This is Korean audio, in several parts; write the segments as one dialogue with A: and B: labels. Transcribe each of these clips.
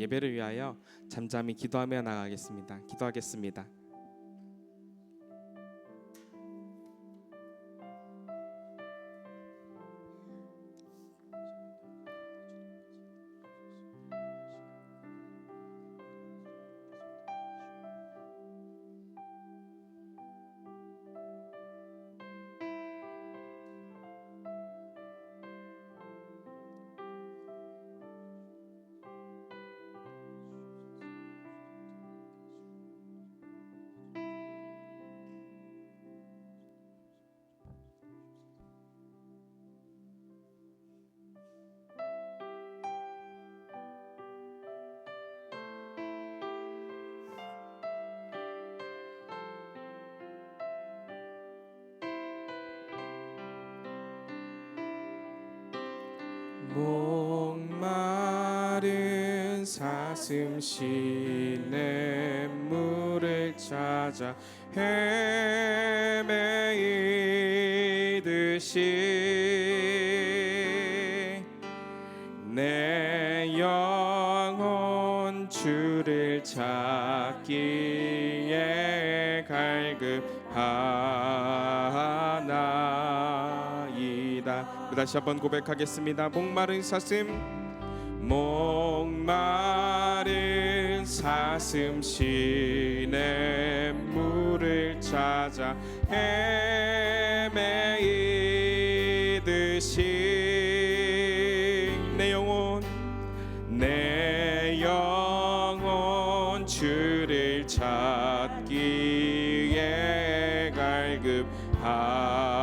A: 예배를 위하여 잠잠히 기도하며 나가겠습니다. 기도하겠습니다. 목마른 사슴 시내 물을 찾아 헤매이듯이 다시 한번 고백하겠습니다. 목마른 사슴 목마른 사슴 시내 물을 찾아 헤매이듯이 내 영혼 내 영혼 주를 찾기에 갈급하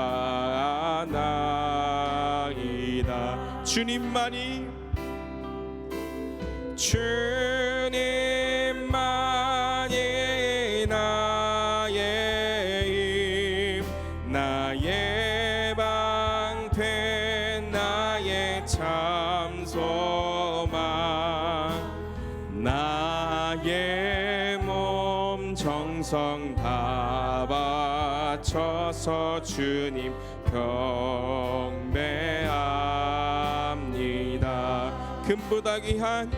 A: 주님만이 주님만이 나의 힘 나의 방패 나의 참 소망 나의 몸 정성 다 바쳐서 주님 경배합니다 금보다 귀한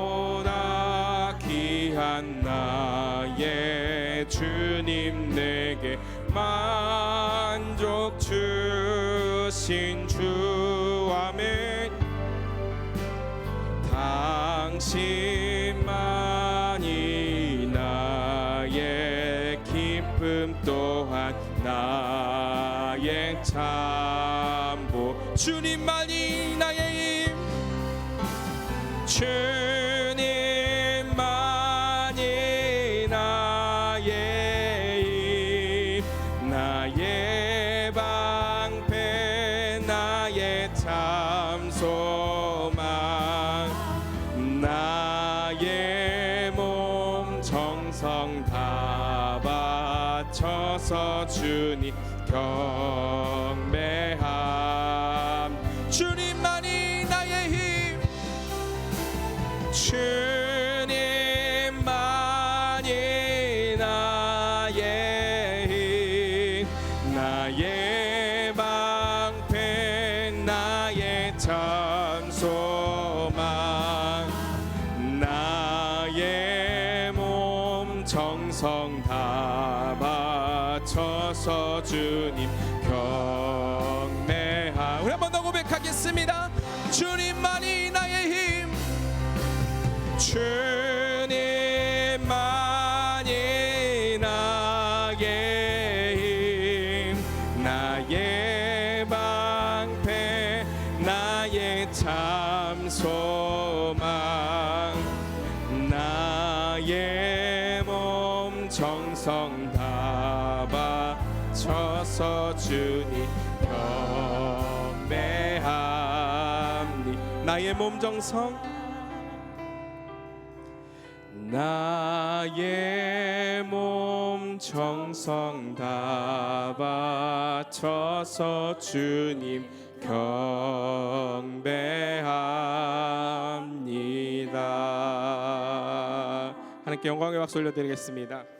A: 금보다 귀한 나의 주님 내게 만족 주신 주 아멘. 당신만 주님만이 나의 힘 주님만이 나의 힘 나의 방패 나의 참 몸 정성 나의 몸 정성 다 바쳐서 주님 경배합니다. 하나님께 영광의 박수 올려드리겠습니다.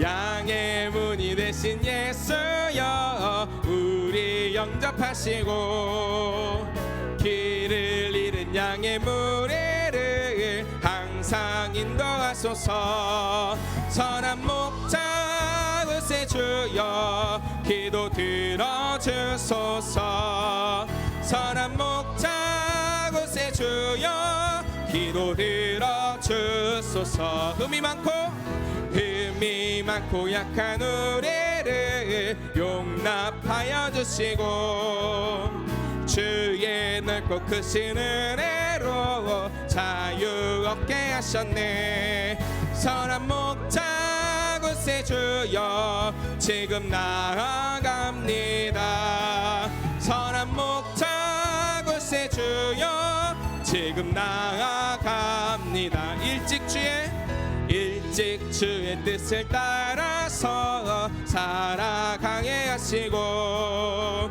A: 양의 문이 되신 예수여 우리 영접하시고 길을 잃은 양의 무리를 항상 인도하소서. 선한 목자 으세 주여 기도 들어주소서. 선한 목자 으세 주여 기도 들어주소서. 흠이 많고 흠이 많고 약한 우리를 용납하여 주시고 주의 넓고 크신 은혜로 자유 얻게 하셨네. 선한 목자 곳에 주여 지금 나아갑니다. 선한 목자 곳에 주여 지금 나아갑니다. 일찍 주의 일찍 주의 뜻을 따라서 살아가게 하시고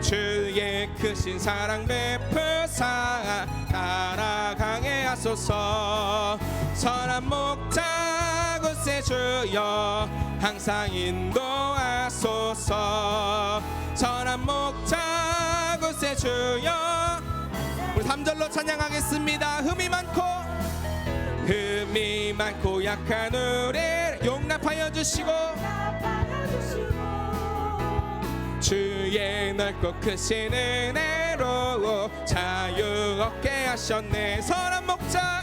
A: 주의 크신 사랑 베푸사 따라가게 하소서. 선한 목자 곳에 주여 항상 인도하소서. 선한 목자 곳에 주여. 우리 3절로 찬양하겠습니다. 흠이 많고 흠이 많고 약한 우리를 용납하여 주시고 주의 넓고 크신 은혜로 자유 얻게 하셨네. 선한 목자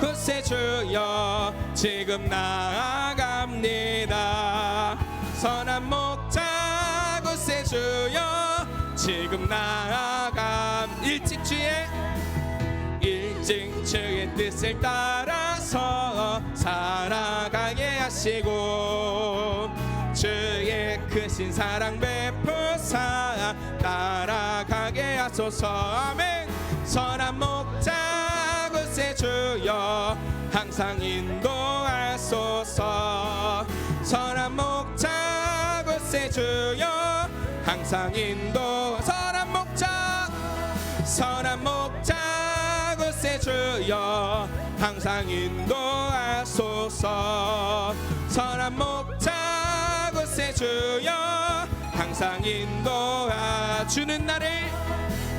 A: 그새 주여 지금 나아갑니다. 선한 목자 그새 주여 지금 나아 뜻을 따라서 살아가게 하시고 주의 크신 사랑 베푸사 따라가게 하소서. 아멘. 선한 목자 곳에 주여 항상 인도하소서. 선한 목자 곳에 주여 항상 인도. 선한 목자. 선한 목 자 곳에 주여. 항상 인도하소서. 선한 목자 곳에 주여. 항상 인도하 주는 나를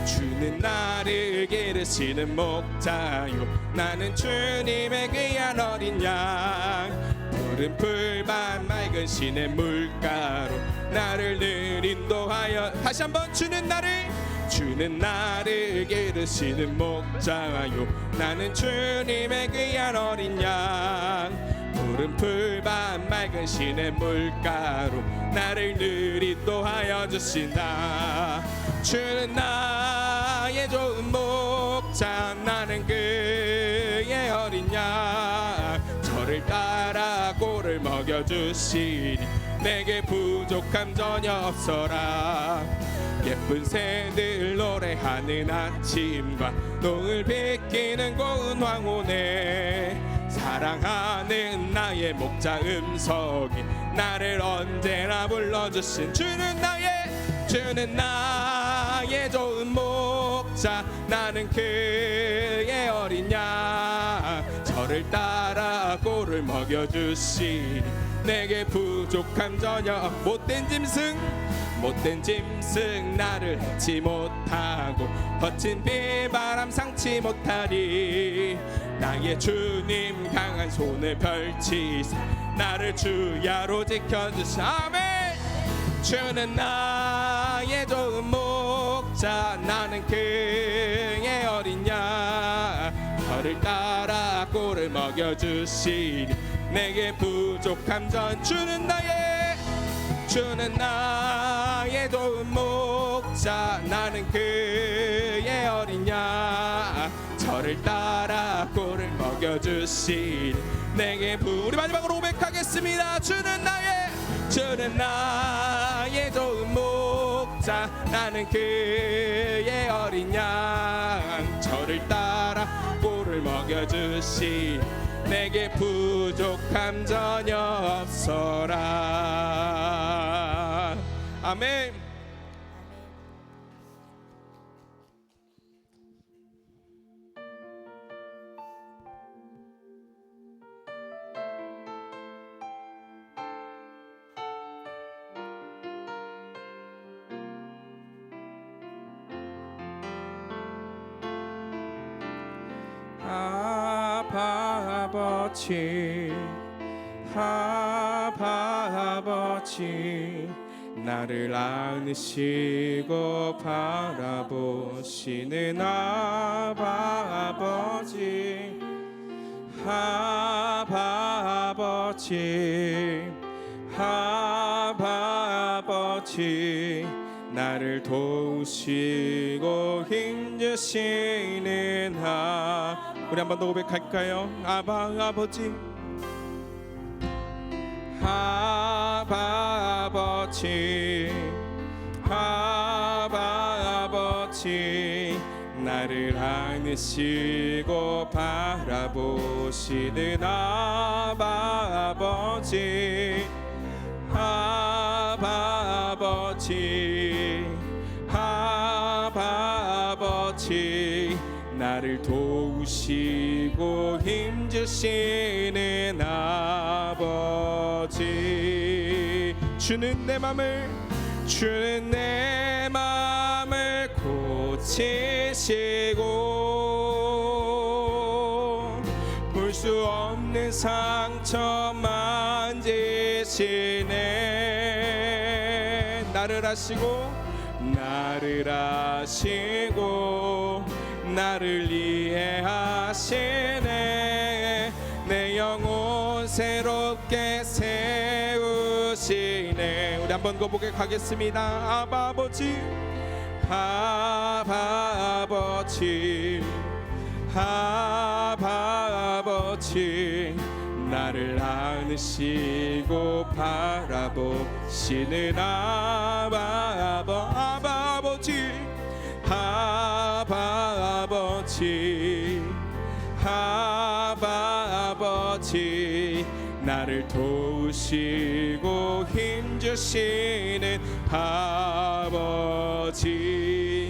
A: 주는 나를 기르시는 목자요. 나는 주님의 귀한 어린 양. 푸른 풀밭 맑은 시내 물가로 나를 늘 인도하여 다시 한번 주는 나를 주는 나를 기르시는 목자요. 나는 주님의 귀한 어린 양. 푸른 풀밭 맑은 시내 물가로 나를 늘 인도하여 주신다. 주는 나의 좋은 목자 나는 그의 어린 양. 저를 따라 꼴을 먹여주시니 내게 부족함 전혀 없어라 예쁜 새들 노래하는 아침과 농을 비키는 고운 황혼에 사랑하는 나의 목자 음성이 나를 언제나 불러주신 주는 나의 주는 나의 좋은 목자. 나는 그의 어린 양 저를 따라 꼴을 먹여주시니 내게 부족함 전혀 못된 짐승 못된 짐승 나를 해치 못하고 거친 비바람 상치 못하리. 나의 주님 강한 손을 펼치사 나를 주야로 지켜주시 아멘. 주는 나의 좋은 목자 나는 그의 어린 양 저를 따라 꼴을 먹여주시니 내게 부족함 전 주는 나의 주는 나의 좋은 목자 나는 그의 어린 양 저를 따라 꼴을 먹여주신 내게 부 우리 마지막으로 고백하겠습니다. 주는 나의 주는 나의 좋은 목자 나는 그의 어린 양. 저를 따라 꼴을 먹여주신 내게 부족함 전혀 없어라. 아멘 아버지 아버지 나를 안으시고 바라보시는 아버지 아버지 아버지 나를 도우시고 힘주시는 아 우리 한 번 더 고백할까요? 아바 아버지. 아바 아버지. 아바 아버지. 나를 안으시고 바라보시는 아바 아버지. 아바 아버지. 아바 아버지. 나를 도 우시고 힘주시는 아버지. 주는 내 맘을 주는 내 맘을 고치시고 볼 수 없는 상처 만지시네. 나를 아시고 나를 아시고 나를 이해하시네. 내 영혼 새롭게 세우시네. 우리 한번 거보게 가겠습니다. 아버지 아버지 아버지. 나를 안으시고 바라보시는 아바 아버 아 도우시고 힘주시는 아버지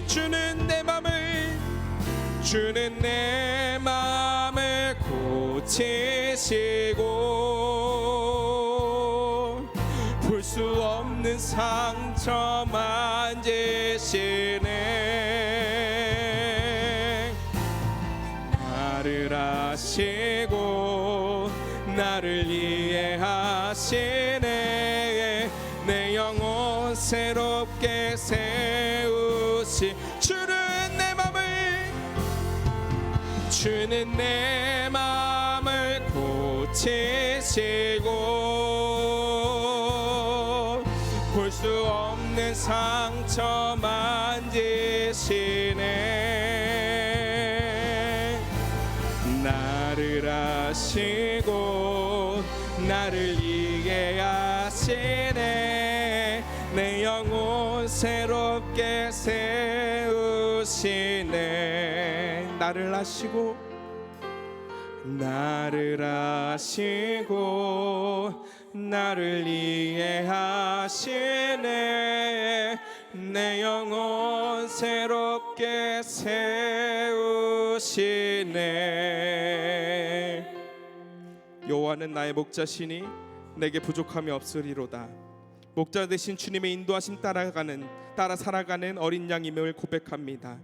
A: 주는 내 맘을 주는 내 맘을 고치시고 볼수 없는 상처 만지시네. 나를 아시 하시네 내 영혼 새롭게 세우시. 주는 내 맘을 주는 내 맘을 고치시고 볼 수 없는 상처 만지시네. 나를 아시고 나를 이해 하시네 내 영혼 새롭게 세우시네. 나를 아시고 나를 아시고 나를 이해하시네. 내 영혼 새롭게 세우시네. 여호와는 나의 목자시니 내게 부족함이 없으리로다. 목자 대신 주님의 인도하심 따라가는 따라 살아가는 어린 양임을 고백합니다.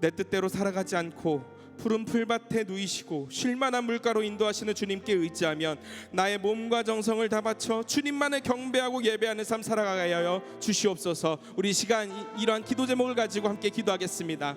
A: 내 뜻대로 살아가지 않고 푸른 풀밭에 누이시고 쉴만한 물가로 인도하시는 주님께 의지하면 나의 몸과 정성을 다 바쳐 주님만을 경배하고 예배하는 삶 살아가게 하여 주시옵소서. 우리 이 시간 이- 이러한 기도 제목을 가지고 함께 기도하겠습니다